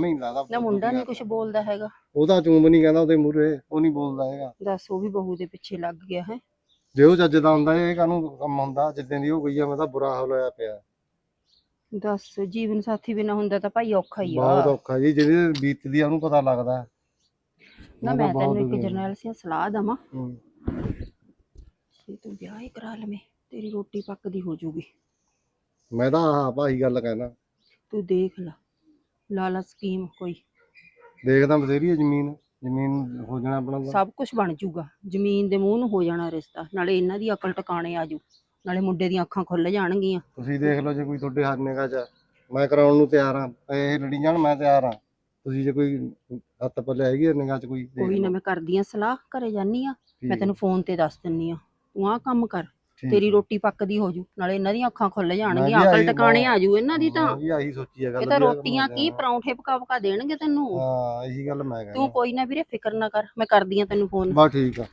ਨਹੀਂ ਲੱਗਦਾ ਨਾ ਮੁੰਡਾ ਨਹੀਂ ਕੁਝ ਬੋਲਦਾ ਹੈਗਾ। ਉਹਦਾ ਚੂੰਬ ਨਹੀਂ ਕਹਿੰਦਾ ਉਹਦੇ ਮੂਹਰੇ ਉਹ ਨਹੀਂ ਬੋਲਦਾ ਹੈਗਾ। ਦੱਸ ਉਹ ਵੀ ਬਹੂ ਦੇ ਪਿੱਛੇ ਲੱਗ ਗਿਆ ਹੈ। ਜੇ ਉਹ ਚੱਜ ਦਾ ਹੁੰਦਾ ਇਹ ਕਾਹਨੂੰ ਕੰਮ ਹੁੰਦਾ? ਜਿੱਦਾਂ ਦੀ ਉਹ ਗਈ ਆ ਮੈਂ ਤਾਂ ਬੁਰਾ ਹਾਲ ਹੋਇਆ ਪਿਆ। ਦੱਸ ਜੀਵਨ ਸਾਥੀ ਬਿਨਾ ਹੁੰਦਾ ਤਾਂ ਭਾਈ ਔਖਾ ਹੀ ਬਹੁਤ ਆ ਔਖਾ ਜੀ ਜਿਹਦੇ ਬੀਤਦੀ ਆ ਉਹਨੂੰ ਪਤਾ ਲੱਗਦਾ। ਨਾ ਮੈਂ ਬਹੁਤ ਤੈਨੂੰ ਇੱਕ। ਜਰਨੈਲ ਸਿੰਘ ਸਲਾਹ ਦਵਾਂ। ਹੂੰ। ਜੇ ਤੂੰ ਵਿਆਹ ਹੀ ਕਰਾ ਲਵੇਂ ਤੇਰੀ ਰੋਟੀ ਪੱਕਦੀ ਹੋ ਜਾਊਗੀ। ਮੈਂ ਤਾਂ ਆਹ ਭਾਈ ਗੱਲ ਕਹਿਣਾ। ਤੂੰ ਦੇਖ ਲਾ। ਲਾਲਾ ਸਕੀਮ ਕੋਈ ਦੇਖਦਾ ਬਥੇਰੀ ਜ਼ਮੀਨ ਜ਼ਮੀਨ ਹੋ ਜਾਣਾ ਆਪਣਾ ਤਾਂ। ਸਭ ਕੁਝ ਬਣ ਜਾਊਗਾ ਜ਼ਮੀਨ ਦੇ ਮੂੰਹ ਨੂੰ ਹੋ ਜਾਣਾ ਰਿਸ਼ਤਾ ਨਾਲੇ ਇਹਨਾਂ ਦੀ ਅਕਲ ਟਿਕਾਣੇ ਆ ਜੂ ਨਾਲੇ ਮੁੰਡੇ ਦੀਆਂ ਅੱਖਾਂ ਖੁੱਲ ਜਾਣਗੀਆਂ ਤੁਸੀਂ ਦੇਖ ਲਓ ਜੇ ਕੋਈ ਤੁਹਾਡੇ ਹੱਥ ਨਿਗਾਹ ਚ ਆ। ਮੈਂ ਕਰਾਉਣ ਨੂੰ ਤਿਆਰ ਹਾਂ ਇਹ ਲੜੀ ਜਾਣ ਮੈਂ ਤਿਆਰ ਹਾਂ ਤੁਸੀਂ ਜੇ ਕੋਈ ਹੱਥ ਪੱਲੇ ਹੈਗੀ ਆ ਨਿਗਾਹ ਚ ਕੋਈ ਦੇਖ ਕੋਈ ਨਾ ਲਓ। ਮੈਂ ਕਰਦੀ ਆ ਸਲਾਹ ਘਰੇ ਜਾਨੀ ਆ ਠੀਕ ਮੈਂ ਤੈਨੂੰ ਫੋਨ ਤੇ ਦੱਸ ਦਿੰਨੀ ਆ ਤੂੰ ਆਹ ਕੰਮ ਕਰ ਠੀਕ ਤੇਰੀ। ਰੋਟੀ ਪੱਕਦੀ ਹੋ ਜੂ ਨਾਲੇ ਇਹਨਾਂ ਦੀਆਂ ਅੱਖਾਂ ਖੁੱਲ ਜਾਣਗੀਆਂ ਅਕਲ ਟਿਕਾਣੇ ਆ ਜੂ ਇਹਨਾਂ ਦੀ ਤਾਂ। ਮੈਂ ਵੀ ਆਹੀ ਸੋਚੀ ਆ ਗੱਲ ਇਹ ਤਾਂ ਵੀ ਰੋਟੀਆਂ ਕੀ। ਪਰੌਂਠੇ ਪਕਾ ਪਕਾ ਦੇਣਗੇ ਤੈਨੂੰ? ਹਾਂ ਇਹੀ ਗੱਲ ਮੈਂ ਤੂੰ ਕਹਿੰਦਾ ਕੋਈ ਨਾ ਵੀਰੇ ਫਿਕਰ ਨਾ ਕਰ ਮੈਂ ਕਰਦੀ ਆ ਤੈਨੂੰ ਫੋਨ। ਬਸ ਠੀਕ ਆ।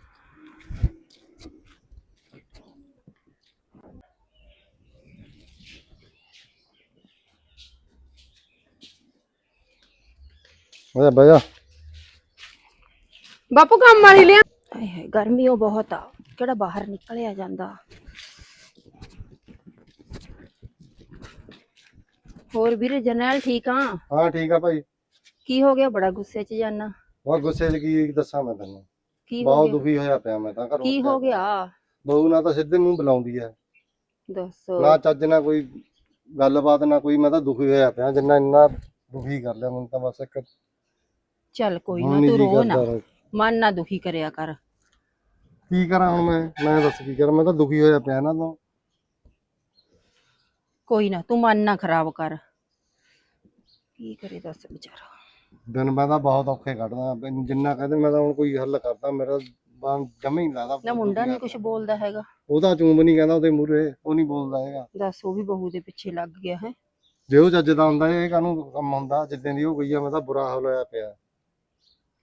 ਬਾਪੂ ਕੰਮ ਵਾਲੀ ਲਿਆ। ਗਰਮੀ ਉਹ ਬਹੁਤ ਆ। ਕਿਹੜਾ ਬਾਹਰ ਨਿਕਲਿਆ ਜਾਂਦਾ? ਹੋਰ ਵੀਰੇ ਜਰਨੈਲ ਠੀਕ ਆ? ਹਾਂ ਠੀਕ ਆ ਭਾਈ। ਕੀ ਹੋ ਗਿਆ? ਬੜਾ ਗੁੱਸੇ 'ਚ ਜਾਨਾ। ਉਹ ਗੁੱਸੇ 'ਚ ਕੀ ਦੱਸਾਂ ਮੈਂ ਤੈਨੂੰ? ਕੀ ਹੋ ਬਹੁਤ ਗਿਆ? ਦੁਖੀ ਹੋਇਆ ਪਿਆ ਮੈਂ ਤਾਂ ਘਰੋਂ ਕੀ ਹੋ ਗਿਆ? ਬਹੂ ਨਾ ਤਾਂ ਸਿੱਧੇ ਮੂੰਹ ਬੁਲਾਉਂਦੀ ਐ ਦੱਸ। ਨਾ ਚੱਜ ਨਾ ਕੋਈ ਗੱਲਬਾਤ ਨਾ ਕੋਈ ਮੈਂ ਤਾਂ ਦੁਖੀ ਹੋਇਆ ਪਿਆ। ਜਿੰਨਾ ਇੰਨਾ ਦੁਖੀ ਕਰ ਲਿਆ ਮੈਨੂੰ ਤਾਂ ਬਸ ਇੱਕ ਚੱਲ ਕੋਈ ਹੁਣ ਨਾ ਨੀ ਤੂੰ ਜੀ ਰੋ ਨਾ। ਕਰਦਾ। ਮਨ ਨਾ ਦੁਖੀ ਕਰਿਆ ਕਰ। ਕੀ ਕਰਾਂ ਹੁਣ ਮੈਂ? ਮੈਂ ਦੱਸ ਕੀ ਕਰਾਂ? ਮੈਂ ਤਾਂ ਦੁਖੀ ਹੋਇਆ ਪਿਆ ਨਾ ਤੋਂ। ਕੋਈ ਨਾ ਤੂੰ ਮਨ ਨਾ ਖਰਾਬ ਕਰ। ਕੀ ਕਰੇ ਦੱਸ ਵਿਚਾਰਾ? ਦਿਨ ਮੈਂ ਤਾਂ ਬਹੁਤ ਔਖੇ ਕੱਢਦਾ। ਜਿੰਨਾ ਕਹਿੰਦੇ ਮੈਂ ਤਾਂ ਹੁਣ ਕੋਈ ਹੱਲ ਕਰਦਾ। ਮੇਰਾ ਬਾਂ ਜਮੇ ਹੀ ਨੀ ਲੱਗਦਾ। ਨਾ ਮੁੰਡਾ ਨਹੀਂ ਕੁਝ ਬੋਲਦਾ ਹੈਗਾ। ਉਹਦਾ ਚੂੰਬ ਨਹੀਂ ਕਹਿੰਦਾ ਉਹਦੇ ਮੂਹਰੇ। ਉਹ ਨਹੀਂ ਬੋਲਦਾ ਹੈਗਾ। ਦੱਸ ਉਹ ਵੀ ਬਹੂ ਦੇ ਪਿੱਛੇ ਲੱਗ ਗਿਆ ਹੈ। ਜੇ ਉਹ ਚੱਜ ਦਾ ਹੁੰਦਾ ਇਹ ਕਾਹਨੂੰ ਕੰਮ ਹੁੰਦਾ? ਜਿੱਦਾਂ ਦੀ ਉਹ ਗਈ ਆ ਮੈਂ ਤਾਂ ਬੁਰਾ ਹਾਲ ਹੋਇਆ ਪਿਆ।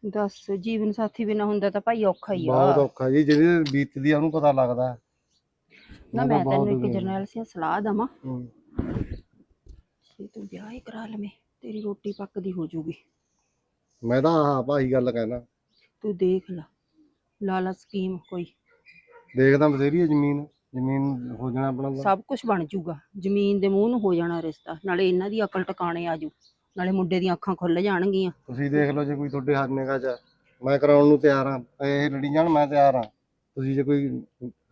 ਦੱਸ ਜੀਵਨ ਸਾਥੀ ਬਿਨਾ ਹੁੰਦਾ ਤਾਂ ਭਾਈ ਔਖਾ ਹੀ ਬਹੁਤ ਆ ਔਖਾ ਜੀ ਜਿਹਦੇ ਬੀਤਦੀ ਆ ਉਹਨੂੰ ਪਤਾ ਲੱਗਦਾ। ਨਾ ਮੈਂ ਤੈਨੂੰ ਇੱਕ। ਜਰਨੈਲ ਸਿੰਘ ਸਲਾਹ ਦਵਾਂ। ਹੂੰ। ਜੇ ਤੂੰ ਵਿਆਹ ਹੀ ਕਰਾ ਲਵੇਂ ਤੇਰੀ ਰੋਟੀ ਪੱਕਦੀ ਹੋ ਜਾਊਗੀ ਮੈਂ ਤਾਂ ਆਹ ਭਾਈ ਗੱਲ ਕਹਿਣਾ। ਤੂੰ ਦੇਖ ਲਾ ਲਾਲਾ ਸਕੀਮ ਕੋਈ। ਦੇਖਦਾ ਬਥੇਰੀ ਆ ਜ਼ਮੀਨ ਜ਼ਮੀਨ ਹੋ ਜਾਣਾ ਆਪਣਾ ਤਾਂ। ਸਭ ਕੁਝ ਬਣ ਜਾਊਗਾ ਜ਼ਮੀਨ ਦੇ ਮੂੰਹ ਨੂੰ ਹੋ ਜਾਣਾ ਰਿਸ਼ਤਾ ਨਾਲੇ ਇਹਨਾਂ ਦੀ ਅਕਲ ਟਿਕਾਣੇ ਆ ਜੂ। ਨਾਲੇ ਮੁੰਡੇ ਦੀਆਂ ਅੱਖਾਂ ਖੁੱਲ ਜਾਣਗੀਆਂ। ਤੁਸੀਂ ਦੇਖ ਲਓ ਜੇ ਕੋਈ ਤੁਹਾਡੇ ਹੱਥ ਨਿਗਾਹ ਚ ਆ। ਮੈਂ ਕਰਾਉਣ ਨੂੰ ਤਿਆਰ ਹਾਂ। ਇਹ ਲੜੀ ਜਾਣ ਮੈਂ ਤਿਆਰ ਹਾਂ। ਤੁਸੀਂ ਜੇ ਕੋਈ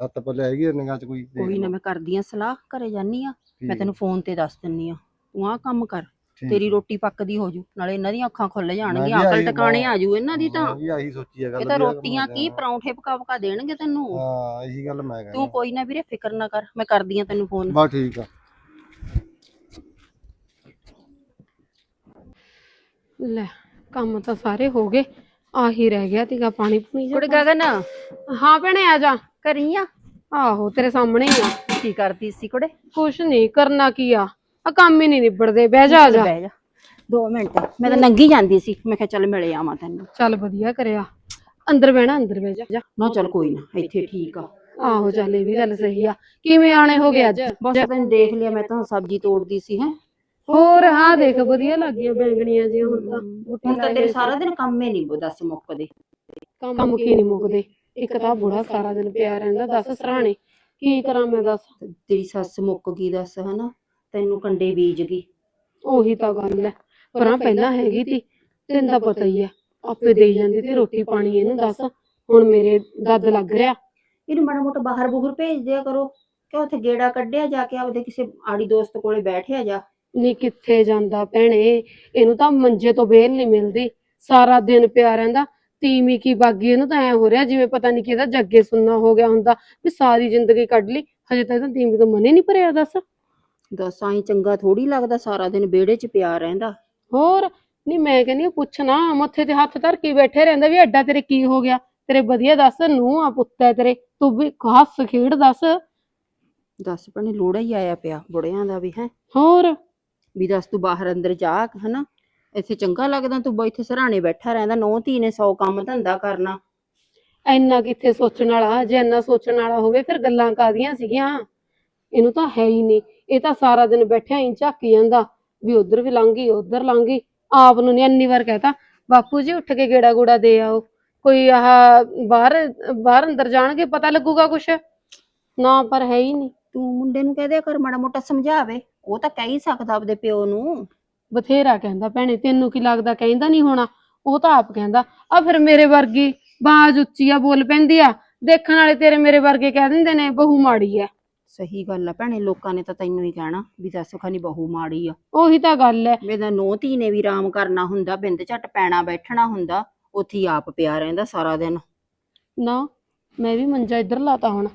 ਹੱਥ ਪੱਲੇ ਹੈਗੀ ਆ ਨਿਗਾਹ ਚ ਕੋਈ ਦੇਖ ਕੋਈ ਨਾ ਲਓ। ਮੈਂ ਕਰਦੀ ਆ ਸਲਾਹ ਘਰੇ ਜਾਨੀ ਆ ਠੀਕ ਮੈਂ ਆ, ਤੈਨੂੰ ਫੋਨ ਤੇ ਦੱਸ ਦਿੰਨੀ ਆ ਤੂੰ ਆਹ ਕੰਮ ਕਰ। ਠੀਕ ਤੇਰੀ ਆ। ਰੋਟੀ ਪੱਕਦੀ ਹੋ ਜੂ। ਨਾਲੇ ਇਹਨਾਂ ਦੀਆਂ ਅੱਖਾਂ ਖੁੱਲ ਜਾਣਗੀਆਂ। ਵੀ ਟਿਕਾਣੇ ਆ ਜੂ ਇਹਨਾਂ ਦੀ ਤਾਂ। ਮੈਂ ਵੀ ਆਹੀ ਸੋਚੀ ਆ ਗੱਲ ਇਹ ਤਾਂ ਵੀ ਰੋਟੀਆਂ ਕੀ ਜਾਣਾ। ਪਰੌਂਠੇ ਪਕਾ ਪਕਾ ਦੇਣਗੇ ਤੈਨੂੰ? ਹਾਂ ਇਹੀ ਗੱਲ ਮੈਂ ਤੂੰ ਕਹਿੰਦਾ ਕੋਈ ਨਾ ਵੀਰੇ ਫਿਕਰ ਨਾ ਕਰ। ਮੈਂ ਕਰਦੀ ਆ ਤੈਨੂੰ ਫੋਨ। ਬਸ ਠੀਕ ਆ। ਲੈ ਕੰਮ ਤਾਂ ਸਾਰੇ ਹੋ ਗਏ। ਆਹੀ ਰਹਿ ਗਿਆ ਤੀਗਾ ਪਾਣੀ ਪੂਣੀ ਕੁੜੇ ਗਗਨ। ਹਾਂ ਭੈਣੇ ਆ ਜਾ। ਕਰੀ ਆ? ਆਹੋ ਤੇਰੇ ਸਾਹਮਣੇ ਹੀ ਆ। ਕੀ ਕਰਦੀ ਸੀ ਕੁੜੇ? ਕੁਛ ਨਹੀਂ ਕਰਨਾ ਕੀ ਆ? ਆ ਕੰਮ ਹੀ ਨਹੀਂ ਨਿਬੜਦੇ ਬਹਿ ਜਾ ਆ ਜਾ। ਬਹਿ ਜਾ। 2 ਮਿੰਟ। ਮੈਂ ਤਾਂ ਨੰਗੀ ਜਾਂਦੀ ਸੀ। ਮੈਂ ਕਿਹਾ ਚੱਲ ਮਿਲੇ ਆਵਾਂ ਤੈਨੂੰ। ਚੱਲ ਵਧੀਆ ਕਰਿਆ। ਅੰਦਰ ਬਹਿਣਾ ਅੰਦਰ ਬਹਿ ਜਾ। ਨਾ ਚੱਲ ਕੋਈ ਨਾ ਇੱਥੇ ਠੀਕ ਆ। ਆਹੋ ਚੱਲ ਇਹ ਵੀ ਗੱਲ ਸਹੀ ਆ। ਕਿਵੇਂ ਆਣੇ ਹੋ ਗਏ ਅੱਜ? ਬਸ ਤੈਨੂੰ ਦੇਖ ਲਿਆ ਮੈਂ ਤਾਂ ਸਬਜ਼ੀ ਤੋੜਦੀ ਸੀ ਹੈ। ਹੋਰ ਹਾਂ ਦੇਖ ਵਧੀਆ ਲੱਗ ਗਈਆਂ ਬੈਂਗਣੀਆਂ ਜੀ ਹੁਣ ਤਾਂ। ਹੁਣ ਤਾਂ ਤੇਰੇ ਸਾਰਾ ਦਿਨ ਕੰਮ ਹੀ ਨਹੀਂ ਦੱਸ ਮੁੱਕਦੇ ਕੰਮ ਕੀ ਨਹੀਂ ਮੁੱਕਦੇ। ਇੱਕ ਤਾਂ ਬੁੜਾ ਸਾਰਾ ਦਿਨ ਪਿਆ ਰਹਿੰਦਾ ਦੱਸ ਸਰਾਣੇ ਕੀ ਕਰਾਂ ਮੈਂ ਦੱਸ। ਤੇਰੀ ਸੱਸ ਮੁੱਕ ਗਈ ਦੱਸ ਹਨਾ? ਤੈਨੂੰ ਕੰਡੇ ਬੀਜ ਗਈ। ਉਹੀ ਤਾਂ ਗੱਲ ਹੈ ਪਰ ਆ ਪਹਿਲਾਂ ਹੈਗੀ ਤੀ ਤੈਨੂੰ ਤਾਂ ਪਤਾ ਹੀ ਆ ਆਪੇ ਦੇਈ ਜਾਂਦੀ ਤੇ ਰੋਟੀ ਪਾਣੀ ਇਹਨੂੰ ਦੱਸ। ਹੁਣ ਮੇਰੇ ਦੱਦ ਲੱਗ ਰਿਹਾ। ਇਹਨੂੰ ਮਾੜਾ ਮੋਟਾ ਬਾਹਰ ਬੁਹਰ ਭੇਜ ਦਿਆ ਕਰੋ। ਕਿ ਉੱਥੇ ਗੇੜਾ ਕੱਢਿਆ ਜਾ ਕੇ ਆਪਦੇ ਕਿਸੇ ਆੜੀ ਦੋਸਤ ਕੋਲੇ ਬੈਠਿਆ ਜਾ। ਨੀ ਕਿੱਥੇ ਜਾਂਦਾ ਭੈਣੇ ਇਹਨੂੰ ਤਾਂ ਮੰਜੇ ਤੋਂ ਵੇਲ ਨਹੀਂ ਮਿਲਦੀ। ਸਾਰਾ ਦਿਨ ਪਿਆ ਰਹਿੰਦਾ ਤੀਵੀਂ ਕੀ ਬਾਗੀ ਇਹਨੂੰ ਤਾਂ ਐ ਹੋ ਰਿਹਾ ਜਿਵੇਂ ਪਤਾ ਨਹੀਂ ਕਿਹਦਾ ਜੱਗੇ ਸੁਣਨਾ ਹੋ ਗਿਆ ਹੁੰਦਾ ਵੀ ਸਾਰੀ ਜ਼ਿੰਦਗੀ ਕੱਢ ਲਈ ਹਜੇ ਤੱਕ ਤਾਂ ਤੀਵੀਂ ਤੋਂ ਮਨ ਹੀ ਨਹੀਂ ਭਰਿਆ ਦੱਸ। ਦੱਸ ਆਈ ਚੰਗਾ ਥੋੜੀ ਲੱਗਦਾ ਸਾਰਾ ਦਿਨ ਵਿਹੜੇ 'ਚ ਪਿਆ ਰਹਿੰਦਾ। ਹੋਰ ਨਹੀਂ ਮੈਂ ਕਹਿੰਦੀ ਹਾਂ ਪੁੱਛਣਾ ਮੱਥੇ ਤੇ ਹੱਥ ਧਰ ਕੇ ਬੈਠੇ ਰਹਿੰਦਾ ਵੀ ਐਡਾ ਤੇਰੇ ਕੀ ਹੋ ਗਿਆ? ਤੇਰੇ ਵਧੀਆ ਦੱਸ ਨੂੰ ਆ ਪੁੱਤ ਹੈ ਤੇਰੇ ਤੂੰ ਵੀ ਹੱਸ ਖੇਡ ਦੱਸ। ਦੱਸ ਭੈਣੇ ਲੋੜਾ ਹੀ ਆਇਆ ਪਿਆ ਬੁੜਿਆਂ ਦਾ ਵੀ ਹੈ। ਹੋਰ ਵੀ ਦੱਸ ਤੂੰ ਬਾਹਰ ਅੰਦਰ ਜਾ ਹਨਾ ਇੱਥੇ ਚੰਗਾ ਲੱਗਦਾ ਤੂੰ ਬ- ਇੱਥੇ ਸਰਾਣੇ ਬੈਠਾ ਰਹਿੰਦਾ ਨੌ ਧੀ ਨੇ ਸੌ ਕੰਮ ਧੰਦਾ ਕਰਨਾ। ਇੰਨਾ ਕਿੱਥੇ ਸੋਚਣ ਵਾਲਾ ਜੇ ਇੰਨਾ ਸੋਚਣ ਵਾਲਾ ਹੋਵੇ ਫਿਰ ਗੱਲਾਂ ਕਾਦੀਆਂ ਸੀਗੀਆਂ? ਇਹਨੂੰ ਤਾਂ ਹੈ ਹੀ ਨਹੀਂ। ਇਹ ਤਾਂ ਸਾਰਾ ਦਿਨ ਬੈਠਿਆ ਹੀ ਝਾਕੀ ਜਾਂਦਾ ਵੀ ਉਧਰ ਵੀ ਲੰਘੀ ਉਧਰ ਲੰਘੀ ਆਪ ਨੂੰ ਨਹੀਂ ਇੰਨੀ ਵਾਰ ਕਹਤਾ ਬਾਪੂ ਜੀ ਉੱਠ ਕੇ ਗੇੜਾ ਗੂੜਾ ਦੇ ਆਓ। ਕੋਈ ਆਹ ਬਾਹਰ ਬਾਹਰ ਅੰਦਰ ਜਾਣਗੇ ਪਤਾ ਲੱਗੂਗਾ ਕੁਛ। ਨਾ ਪਰ ਹੈ ਹੀ ਨਹੀਂ। ਤੂੰ ਮੁੰਡੇ ਨੂੰ ਕਹਿ ਦਿਆ ਕਰ ਮਾੜਾ ਮੋਟਾ ਸਮਝਾਵੇ। ਉਹ ਤਾਂ ਕਹਿ ਹੀ ਸਕਦਾ ਆਪਦੇ ਪਿਓ ਨੂੰ। ਬਥੇਰਾ ਕਹਿੰਦਾ ਭੈਣੇ ਤੈਨੂੰ ਕੀ ਲੱਗਦਾ ਕਹਿੰਦਾ ਨਹੀਂ ਹੋਣਾ? ਉਹ ਤਾਂ ਆਪ ਕਹਿੰਦਾ ਆ ਫਿਰ ਮੇਰੇ ਵਰਗੀ ਬਾਜ਼ ਉੱਚੀ ਆ ਬੋਲ ਪੈਂਦੀ ਆ। ਦੇਖਣ ਵਾਲੇ ਤੇਰੇ ਮੇਰੇ ਵਰਗੇ ਕਹਿ ਦਿੰਦੇ ਨੇ ਬਹੂ ਮਾੜੀ ਆ। ਸਹੀ ਗੱਲ ਆ ਭੈਣੇ ਲੋਕਾਂ ਨੇ ਤਾਂ ਤੈਨੂੰ ਹੀ ਕਹਿਣਾ ਵੀ ਦੱਸ ਖਾਨੀ ਬਹੂ ਮਾੜੀ ਆ। ਉਹੀ ਤਾਂ ਗੱਲ ਹੈ ਮੇਰਾ ਨੋ ਧੀ ਨੇ ਵੀ ਆਰਾਮ ਕਰਨਾ ਹੁੰਦਾ ਬਿੰਦ ਝੱਟ ਪੈਣਾ ਬੈਠਣਾ ਹੁੰਦਾ ਉੱਥੇ ਹੀ ਆਪ ਪਿਆ ਰਹਿੰਦਾ ਸਾਰਾ ਦਿਨ। ਨਾ ਮੈਂ ਵੀ ਮੰਜਾ ਇੱਧਰ ਲਾਤਾ ਹੁਣ।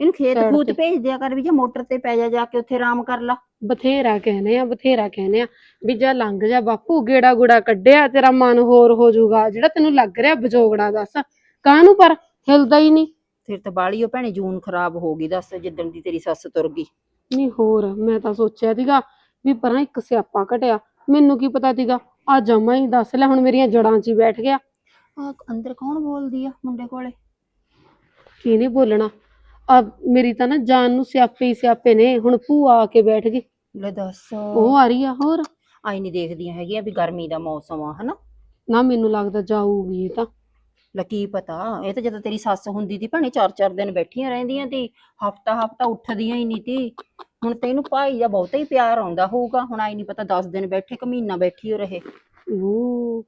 ਇਹਨੂੰ ਖੇਤ ਖੂਤ। ਭੇਜ ਦਿਆ ਕਰ ਵੀ ਜਾਂ ਮੋਟਰ ਤੇ ਪੈ ਜਾ ਜਾ ਕੇ ਉੱਥੇ ਆਰਾਮ ਕਰ ਲਾ। ਬਥੇਰਾ ਕਹਿੰਦੇ ਆ ਬਥੇਰਾ ਕਹਿੰਦੇ ਆ ਵੀ ਜਾ ਲੰਘ ਜਾ ਬਾਪੂ ਗੇੜਾ ਗੁੜਾ ਕੱਢਿਆ ਤੇਰਾ ਮਨ ਹੋਰ ਹੋ ਜਾਊਗਾ। ਜਿਹੜਾ ਤੈਨੂੰ ਲੱਗ ਰਿਹਾ ਬਜੋਗੜਾ ਦੱਸ ਕਾਹਨੂੰ ਪਰ? ਹਿਲਦਾ ਹੀ ਨਹੀਂ। ਫਿਰ ਤਾਂ ਬਾਲੀ ਉਹ ਭੈਣੇ ਜੂਨ ਖਰਾਬ ਹੋ ਗਈ ਦੱਸ ਜਿੱਦਣ ਦੀ ਤੇਰੀ ਸੱਸ ਤੁਰ ਗਈ। ਨਹੀਂ ਹੋਰ ਮੈਂ ਤਾਂ ਸੋਚਿਆ ਸੀਗਾ ਵੀ ਪਰਾਂ ਇੱਕ ਸਿਆਪਾ ਘਟਿਆ ਮੈਨੂੰ ਕੀ ਪਤਾ ਸੀਗਾ? ਆ ਜਮਾ ਹੀ ਦੱਸ ਲੈ ਹੁਣ ਮੇਰੀਆਂ ਜੜਾਂ 'ਚ ਹੀ ਬੈਠ ਗਿਆ। ਆ ਅੰਦਰ ਕੌਣ ਬੋਲਦੀ ਆ ਮੁੰਡੇ ਕੋਲੇ? ਕੀ ਨਹੀਂ ਬੋਲਣਾ। ਆ ਮੇਰੀ ਤਾਂ ਨਾ ਜਾਨ ਨੂੰ ਸਿਆਪੇ ਹੀ ਸਿਆਪੇ ਨੇ ਹੁਣ ਭੂਆ ਆ ਕੇ ਬੈਠ ਗਈ। ਲੈ ਦੱਸ। ਉਹ ਆ ਰਹੀ ਆ ਹੋਰ? ਆਈ ਨਹੀਂ ਦੇਖਦੀਆਂ ਹੈਗੀਆਂ ਵੀ ਗਰਮੀ ਦਾ ਮੌਸਮ ਆ ਹਨਾ? ਨਾ ਮੈਨੂੰ ਲੱਗਦਾ ਜਾਊਗੀ ਇਹ ਤਾਂ। ਲੈ ਕੀ ਪਤਾ ਇਹ ਤਾਂ ਜਦੋਂ ਤੇਰੀ ਸੱਸ ਹੁੰਦੀ ਤੀ ਭੈਣੇ ਚਾਰ ਚਾਰ ਦਿਨ ਬੈਠੀਆਂ ਰਹਿੰਦੀਆਂ ਤੀ ਹਫਤਾ ਹਫਤਾ ਉੱਠਦੀਆਂ ਹੀ ਨਹੀਂ ਤੀ। ਹੁਣ ਤੈਨੂੰ ਭਾਈ ਦਾ ਬਹੁਤਾ ਹੀ ਪਿਆਰ ਆਉਂਦਾ ਹੋਊਗਾ ਹੁਣ ਆਈ ਨਹੀਂ ਪਤਾ 10 ਦਿਨ ਬੈਠੇ ਕਿ ਮਹੀਨਾ ਬੈਠੀ ਹੋ ਰਹੇ। ਉਹ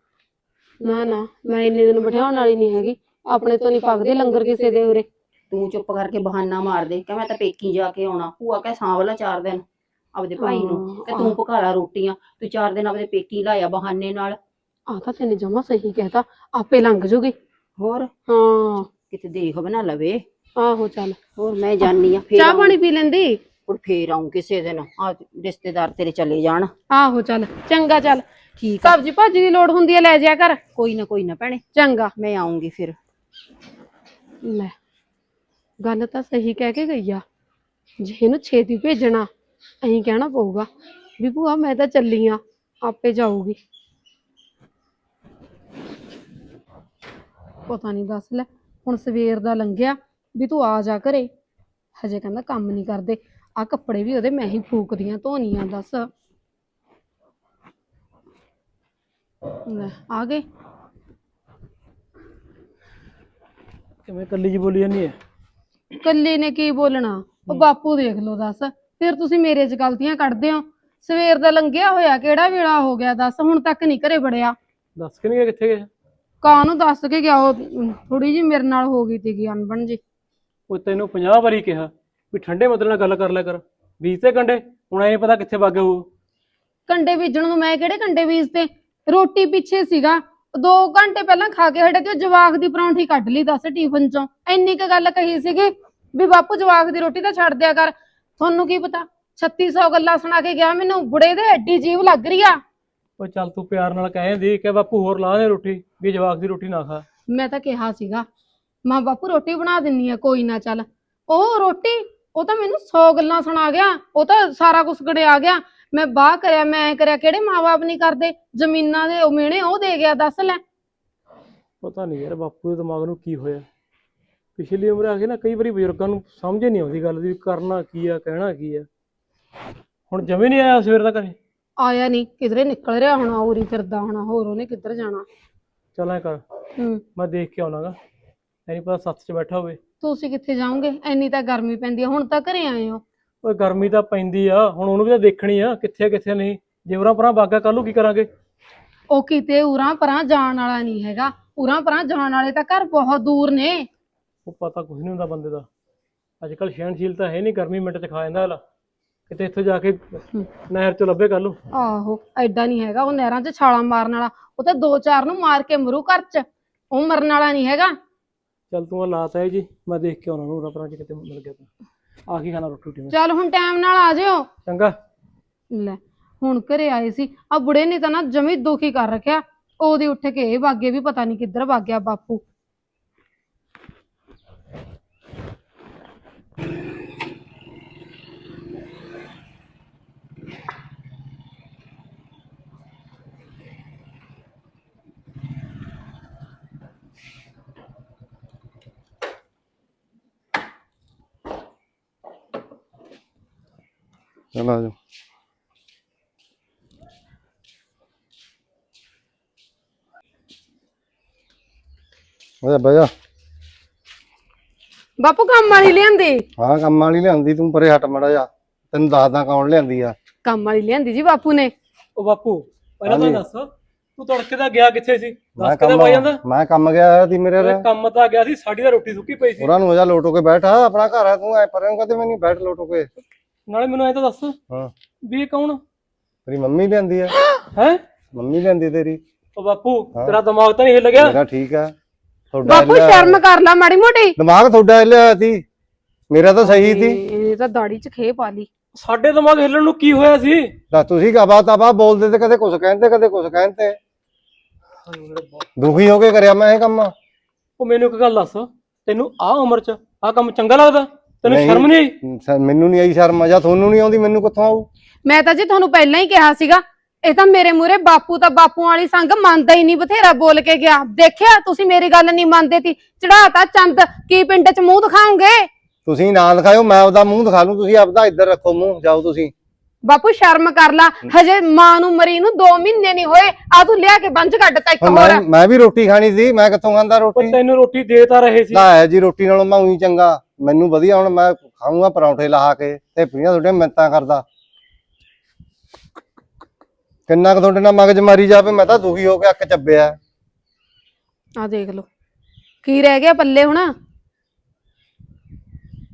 ਨਾ ਨਾ ਮੈਂ ਇੰਨੇ ਦਿਨ ਬਿਠਾਉਣ ਵਾਲੀ ਨਹੀਂ ਹੈਗੀ ਆਪਣੇ ਤੋਂ ਨਹੀਂ ਪੱਕਦੇ ਲੰਗਰ ਕਿਸੇ ਦੇ ਉਰੇ। ਤੂੰ ਚੁੱਪ ਕਰਕੇ ਬਹਾਨਾ ਮਾਰ ਦੇ ਕਿ ਮੈਂ ਤਾਂ ਪੇਕੀ ਜਾ ਕੇ ਆਉਣਾ ਭੂਆ ਕਹਿ ਸਾਂਭਲਾ ਚਾਰ ਦਿਨ। ਆਪਦੇ ਭਾਈ ਨੂੰ ਕਿ ਤੂੰ ਪਕਾ ਲਾ ਰੋਟੀਆਂ ਤੂੰ ਚਾਰ ਦਿਨ ਆਪਦੇ ਪੇਕੀ ਲਾਇਆ ਬਹਾਨੇ ਨਾਲ। ਆ ਤਾਂ ਤੈਨੇ ਜਮਾ ਸਹੀ ਕਹਿਤਾ ਆਪੇ ਲੰਘ ਜੂਗੀ। ਹੋਰ? ਹਾਂ। ਕਿਤੇ ਦੇਖ ਬਣਾ ਲਵੇ। ਆਹੋ ਚੱਲ। ਹੋਰ ਮੈਂ ਜਾਨੀ ਆ ਫੇਰ ਚਾਹ ਪਾਣੀ ਪੀ ਲੈਂਦੀ? ਹੁਣ ਫੇਰ ਆਉਂ ਕਿਸੇ ਦਿਨ ਆ ਰਿਸ਼ਤੇਦਾਰ ਤੇਰੇ ਚਲੇ ਜਾਣ। ਆਹੋ ਚੱਲ। ਚੰਗਾ ਚੱਲ। ਠੀਕ ਆ। ਸਬਜੀ ਭਾਜੀ ਦੀ ਲੋੜ ਹੁੰਦੀ ਹੈ ਲੈ ਜਿਆ ਕਰ। ਕੋਈ ਨਾ ਕੋਈ ਨਾ ਭੈਣੇ। ਚੰਗਾ। ਮੈਂ ਆਉਂਗੀ ਫਿਰ। ਲੈ। ਗੱਲ ਤਾਂ ਸਹੀ ਕਹਿ ਕੇ ਗਈ ਆ। ਜੇ ਇਹਨੂੰ ਛੇਤੀ ਭੇਜਣਾ ਐਂ ਕਹਿਣਾ ਪਊਗਾ ਵੀ ਭੂਆ ਮੈਂ ਤਾਂ ਚੱਲੀ ਆ ਆਪੇ ਜਾਊਗੀ। ਪਤਾ ਨਹੀਂ ਦੱਸ ਲੈ ਹੁਣ ਸਵੇਰ ਦਾ ਲੰਘਿਆ ਵੀ ਤੂੰ ਆ ਜਾ ਘਰੇ। ਹਜੇ ਕਹਿੰਦਾ ਕੰਮ ਨਹੀਂ ਕਰਦੇ ਆ ਕੱਪੜੇ ਵੀ ਉਹਦੇ ਮੈਂ ਹੀ ਫੂਕਦੀਆਂ ਧੋਣੀਆਂ ਦੱਸ। ਲੈ ਆ ਗਏ? ਕਿਵੇਂ ਕੱਲੀ ਜੀ ਬੋਲੀ ਜਾਂਦੀ ਹੈ ਕੱਲੀ ਨੇ ਕੀ ਬੋਲਣਾ? ਉਹ ਬਾਪੂ ਦੇਖ ਲਓ ਦੱਸ। ਫਿਰ ਤੁਸੀਂ ਮੇਰੇ 'ਚ ਗਲਤੀਆਂ ਕੱਢਦੇ ਹੋ। ਸਵੇਰ ਦਾ ਲੰਘਿਆ ਹੋਇਆ ਕਿਹੜਾ ਵੇਲਾ ਹੋ ਗਿਆ ਦੱਸ? ਹੁਣ ਤੱਕ ਨਹੀਂ ਘਰੇ ਵੜਿਆ। ਦੱਸ ਕੇ ਨਹੀਂ ਗਿਆ ਕਿੱਥੇ ਗਿਆ ਕਾਂ ਨੂੰ ਦੱਸ ਕੇ ਗਿਆ ਉਹ? ਥੋੜੀ ਜੀ ਮੇਰੇ ਨਾਲ ਹੋ ਗਈ ਤੀਗੀ ਅਣਬਣ ਜੀ ਉਹ ਤੈਨੂੰ 50 ਵਾਰੀ ਕਿਹਾ ਵੀ ਠੰਡੇ ਮਤਲਬ ਨਾਲ ਗੱਲ ਕਰ ਲਿਆ ਕਰ। ਬੀਜ ਤੇ ਕੰਡੇ ਹੁਣ ਐ ਪਤਾ ਕਿੱਥੇ ਵਗ ਉਹ। ਕੰਡੇ ਬੀਜਣ ਨੂੰ ਮੈਂ ਕਿਹੜੇ ਕੰਡੇ ਬੀਜਤੇ? ਰੋਟੀ ਪਿੱਛੇ ਸੀਗਾ। ਦੋ ਘੰਟੇ ਪਹਿਲਾਂ ਖਾ ਕੇ ਹਟੇ ਤੇ ਉਹ ਜਵਾਕ ਦੀ ਪਰੌਂਠੀ ਕੱਢ ਲਈ ਦੱਸ ਟਿਫਨ ਚੋਂ। ਇੰਨੀ ਕੁ ਗੱਲ ਕਹੀ ਸੀਗੀ ਵੀ ਬਾਪੂ ਜਵਾਕ ਦੀ ਰੋਟੀ ਤਾਂ ਛੱਡ ਦਿਆ ਕਰ। ਤੁਹਾਨੂੰ ਕੀ ਪਤਾ? 3600 ਗੱਲਾਂ ਸੁਣਾ ਕੇ ਗਿਆ ਮੈਨੂੰ ਬੁੜੇ ਦੇ ਐਡੀ ਜੀਵ ਲੱਗ ਰਹੀ ਆ। ਉਹ ਚੱਲ ਤੂੰ ਪਿਆਰ ਨਾਲ ਕਹਿੰਦੀ ਕਿ ਬਾਪੂ ਹੋਰ ਲਾ ਦੇ ਰੋਟੀ ਵੀ ਜਵਾਕ ਦੀ ਰੋਟੀ ਨਾ ਖਾ। ਮੈਂ ਤਾਂ ਕਿਹਾ ਸੀਗਾ ਮਾਂ ਬਾਪੂ ਰੋਟੀ ਬਣਾ ਦਿੰਨੀ ਆ ਕੋਈ ਨਾ ਚੱਲ। ਉਹ ਰੋਟੀ ਉਹ ਤਾਂ ਮੈਨੂੰ 100 ਗੱਲਾਂ ਸੁਣਾ ਗਿਆ ਉਹ ਤਾਂ ਸਾਰਾ ਕੁਝ ਗੜਿਆ ਗਿਆ। ਮੈਂ ਬਾਹ ਕਰਿਆ ਮੈਂ ਐਂ ਕਰਿਆ ਕਿਹੜੇ ਮਾਪੇ ਨਹੀਂ ਕਰਦੇ? ਜ਼ਮੀਨਾਂ ਦੇ ਉਹ ਮਿਹਣੇ ਉਹ ਦੇ ਗਿਆ ਦੱਸ ਲੈ। ਪਤਾ ਨਹੀਂ ਯਾਰ ਬਾਪੂ ਦੇ ਦਿਮਾਗ ਨੂੰ ਕੀ ਹੋਇਆ। ਪਿਛਲੀ ਉਮਰ ਆ ਕੇ ਨਾ ਕਈ ਵਾਰੀ ਬਜ਼ੁਰਗਾਂ ਨੂੰ ਸਮਝ ਹੀ ਨਹੀਂ ਆਉਂਦੀ ਗੱਲ ਦੀ ਵੀ ਕਰਨਾ ਕੀ ਆ ਕਹਿਣਾ ਕੀ ਆ। ਹੁਣ ਜਮੇ ਨਹੀਂ ਆਇਆ ਸਵੇਰ ਦਾ ਘਰੇ? ਆਇਆ ਨਹੀਂ ਕਿਧਰੇ ਨਿਕਲ ਰਿਹਾ ਹੋਣਾ ਉਰੀ ਫਿਰਦਾ ਹੋਣਾ ਹੋਰ ਉਹਨੇ ਕਿੱਧਰ ਜਾਣਾ? ਚੱਲ ਐ ਕਰ ਹੂੰ। ਮੈਂ ਦੇਖ ਕੇ ਆਉਣਾਗਾ। ਨਹੀਂ ਪਤਾ ਸੱਤ 'ਚ ਬੈਠਾ ਹੋਵੇ। ਤੁਸੀਂ ਕਿੱਥੇ ਜਾਓਗੇ? ਐਨੀ ਤਾਂ ਗਰਮੀ ਪੈਂਦੀ ਆ ਹੁਣ ਤਾਂ ਘਰੇ ਆਏ ਹੋ। ਓਏ ਗਰਮੀ ਤਾਂ ਪੈਂਦੀ ਆ ਹੁਣ ਉਹਨੂੰ ਵੀ ਤਾਂ ਦੇਖਣੀ ਆ ਕਿੱਥੇ ਆ, ਕਿੱਥੇ ਨਹੀਂ। ਜੇ ਉਰਾਂ ਪਰਾਂ ਬਾਗਾ ਕੱਲ ਕੀ ਕਰਾਂਗੇ? ਉਹ ਕਿਤੇ ਉਰਾਂ ਪਰਾਂ ਜਾਣ ਵਾਲਾ ਨਹੀਂ ਹੈਗਾ। ਉਰਾਂ ਪਰਾਂ ਜਾਣ ਵਾਲੇ ਤਾਂ ਘਰ ਬਹੁਤ ਦੂਰ ਨੇ। ਉਹ ਪਤਾ ਕੁਝ ਨਹੀਂ ਹੁੰਦਾ ਬੰਦੇ ਦਾ। ਅੱਜ ਕੱਲ ਸਹਿਣਸ਼ੀਲਤਾ ਹੈ ਨਹੀਂ ਗਰਮੀ ਮਿੰਟ ਚ ਖਾ ਜਾਂਦਾ ਅਗਲਾ। ਕਿਤੇ ਇੱਥੋਂ ਜਾ ਕੇ ਨਹਿਰ ਚ ਲੱਭੇ ਕੱਲ ਨੂੰ। ਆਹੋ ਐਡਾ ਨਹੀਂ ਹੈਗਾ। ਉਹ ਨਹਿਰਾਂ 'ਚ ਛਾਲਾਂ ਮਾਰਨ ਵਾਲਾ ਉਹ ਤਾਂ ਦੋ ਚਾਰ ਨੂੰ ਮਾਰ ਕੇ ਮਰੂ ਘਰ 'ਚ। ਉਹ ਮਰਨ ਵਾਲਾ ਨਹੀਂ ਹੈਗਾ। ਚੱਲ ਤੂੰ ਆ ਲਾਤਾ ਹੈ ਜੀ ਮੈਂ ਦੇਖ ਕੇ ਆਉਣਾ ਨੂੰ ਰਪਰਾਂ ਚ ਕਿਤੇ ਮਿਲ ਗਿਆ ਤਾਂ। ਆ ਕੀ ਖਾਣਾ ਰੋਟੀ ਰੂਟੀ ਮੈਂ ਚੱਲ ਹੁਣ ਟਾਈਮ ਨਾਲ ਆ ਜਿਓ। ਚੰਗਾ। ਲੈ ਹੁਣ ਘਰੇ ਆਏ ਸੀ। ਆ ਬੁੜੇ ਨੇ ਤਾਂ ਨਾ ਜਮੀ ਦੁਖੀ ਕਰ ਰੱਖਿਆ। ਉਹਦੀ ਉੱਠ ਕੇ ਇਹ ਵਾਗੇ ਵੀ ਪਤਾ ਨਹੀਂ ਕਿੱਧਰ ਵਗ ਗਿਆ ਬਾਪੂ। ਚਲ ਆ ਜਾ ਆਜਾ ਬਾਜਾ ਬਾਪੂ ਕੰਮ ਵਾਲੀ ਲਿਆਂਦੀ? ਹਾਂ ਕੰਮ ਵਾਲੀ ਲਿਆਂਦੀ ਤੂੰ ਪਰੇ ਹਟ ਮੜਾ ਜਾ ਤੈਨੂੰ ਦੱਸਦਾ ਕੌਣ ਲਿਆਂਦੀ ਆ। ਕੰਮ ਵਾਲੀ ਲਿਆਂਦੀ ਜੀ ਬਾਪੂ ਨੇ। ਉਹ ਬਾਪੂ ਪਹਿਲਾਂ ਤਾਂ ਦੱਸ। ਤੂੰ ਤੜਕੇ ਦਾ ਗਿਆ ਕਿੱਥੇ ਸੀ? ਦੱਸ ਕਦੋਂ ਆ ਜਾਂਦਾ? ਮੈਂ ਕੰਮ ਗਿਆ ਹੋਇਆ ਸੀ ਮੇਰੇ ਰੇ ਕੰਮ ਤਾਂ ਗਿਆ ਸੀ ਸਾਡੀ ਤਾਂ ਰੋਟੀ ਸੁੱਕੀ ਪਈ ਸੀ। ਉਹਨਾਂ ਨੂੰ ਹੋ ਜਾ ਲੋਟੋ ਕੇ ਬੈਠ ਆਪਣਾ ਘਰ ਆ ਤੂੰ ਐ ਪਰੇ ਨੂੰ ਕਹਦੇ ਮੈਂ ਨਹੀਂ ਬੈਠ ਲੋਟੋ ਕੇ। ਨਾਲੇ ਮੈਨੂੰ ਐ ਤਾਂ ਦੱਸ ਹਾਂ। ਵੀ ਇਹ ਕੌਣ? ਤੇਰੀ ਮੰਮੀ ਲਿਆਂਦੀ ਆ। ਹੈ? ਮੰਮੀ ਲਿਆਂਦੀ ਤੇਰੀ। ਉਹ ਬਾਪੂ। ਤੇਰਾ ਦਿਮਾਗ ਤਾਂ ਨਹੀਂ ਹਿੱਲ ਗਿਆ। ਮੇਰਾ ਠੀਕ ਆ। ਤੁਹਾਡਾ ਬਾਪੂ ਹਿੱਲਿਆ- ਸ਼ਰਮ ਕਰ ਲਾ ਮਾੜੀ ਮੋਟੀ। ਦਿਮਾਗ ਤੁਹਾਡਾ ਲਿਆ ਸੀ। ਮੇਰਾ ਤਾਂ ਸਹੀ ਸੀ। ਇਹ ਤਾਂ ਦਾੜੀ 'ਚ ਖੇ ਪਾ ਲਈ। ਸਾਡੇ ਦਿਮਾਗ ਹਿੱਲਣ ਨੂੰ ਕੀ ਹੋਇਆ ਸੀ? ਤਾਂ ਤੁਸੀਂ ਕਬਾ ਤਬਾ ਬੋਲਦੇ ਤੇ ਕਦੇ ਕੁਝ ਕਹਿੰਦੇ ਕਦੇ ਕੁਝ ਕਹਿੰਦੇ। ਦੁਖੀ ਹੋ ਕੇ ਕਰਿਆ ਮੈਂ ਇਹ ਕੰਮ। ਉਹ ਮੈਨੂੰ ਇੱਕ ਗੱਲ ਦੱਸ। ਤੈਨੂੰ ਆ ਉਮਰ 'ਚ ਆ ਕੰਮ ਚੰਗਾ ਲੱਗਦਾ? ਤੈਨੂੰ ਨਹੀਂ। ਸ਼ਰਮ ਨਹੀਂ ਆਈ? ਸ- ਮੈਨੂੰ ਨਹੀਂ ਆਈ ਸ਼ਰਮ ਜਾਂ ਤੁਹਾਨੂੰ ਨਹੀਂ ਆਉਂਦੀ ਮੈਨੂੰ ਕਿੱਥੋਂ ਆਊ? ਮੈਂ ਤਾਂ ਜੀ ਤੁਹਾਨੂੰ ਪਹਿਲਾਂ ਹੀ ਕਿਹਾ ਸੀਗਾ ਇਹ ਤਾਂ ਮੇਰੇ ਮੂਰੇ ਬਾਪੂ ਤਾਂ ਬਾਪੂ ਵਾਲੀ ਸੰਗ ਮੰਨਦਾ ਹੀ ਨਹੀਂ ਬਥੇਰਾ ਬੋਲ ਕੇ ਗਿਆ। ਦੇਖਿਆ ਤੁਸੀਂ ਮੇਰੀ ਗੱਲ ਨਹੀਂ ਮੰਨਦੇ ਤੀ। ਚੜਾਤਾ ਚੰਦ ਕੀ ਪਿੰਡ 'ਚ ਮੂੰਹ ਦਿਖਾਉਂਗੇ ਤੁਸੀਂ ਨਾ ਦਿਖਾਇਓ ਮੈਂ ਆਪਦਾ ਮੂੰਹ ਦਿਖਾ ਲੂੰ ਤੁਸੀਂ ਆਪਦਾ ਇੱਧਰ ਰੱਖੋ ਮੂੰਹ ਜਾਓ ਤੁਸੀਂ। ਬਾਪੂ ਸ਼ਰਮ ਕਰ ਲਾ। ਹਜੇ ਮਾਂ ਨੂੰ ਮਰੀ ਨੂੰ 2 ਮਹੀਨੇ ਨਹੀਂ ਹੋਏ ਆ ਤੂੰ ਲਿਆ ਕੇ ਬੰਜ ਕੱਢਤਾ ਇੱਕ ਹੁਣ ਹੋਰ। ਮੈਂ ਮੈਂ ਵੀ ਰੋਟੀ ਖਾਣੀ ਸੀ ਮੈਂ ਕਿੱਥੋਂ ਖਾਂਦਾ ਉਹ ਰੋਟੀ ਤੈਨੂੰ ਰੋਟੀ ਦੇ ਤਾਂ ਰਹੇ ਸੀ। ਨਾ ਹੈ ਜੀ ਰੋਟੀ ਨਾਲੋਂ ਮੈਂ ਉਹੀ ਚੰਗਾ। ਮੈਨੂੰ ਵਧੀਆ ਹੁਣ ਮੈਂ ਖਾਊਂਗਾ ਪਰੌਂਠੇ ਲਾ ਕੇ ਤੇ ਪੀਆਂ ਤੁਹਾਡੇ ਮਿੰਤਾਂ ਕਰਦਾ। ਕਿੰਨਾ ਕੁ ਤੁਹਾਡੇ ਨਾਲ ਮਗਜ ਮਾਰੀ ਜਾਵੇ ਮੈਂ ਤਾਂ ਦੁਖੀ ਹੋ ਕੇ ਅੱਕ ਚੱਬਿਆ। ਆ ਦੇਖ ਲਓ। ਕੀ ਰਹਿ ਗਿਆ ਪੱਲੇ ਹੁਣ?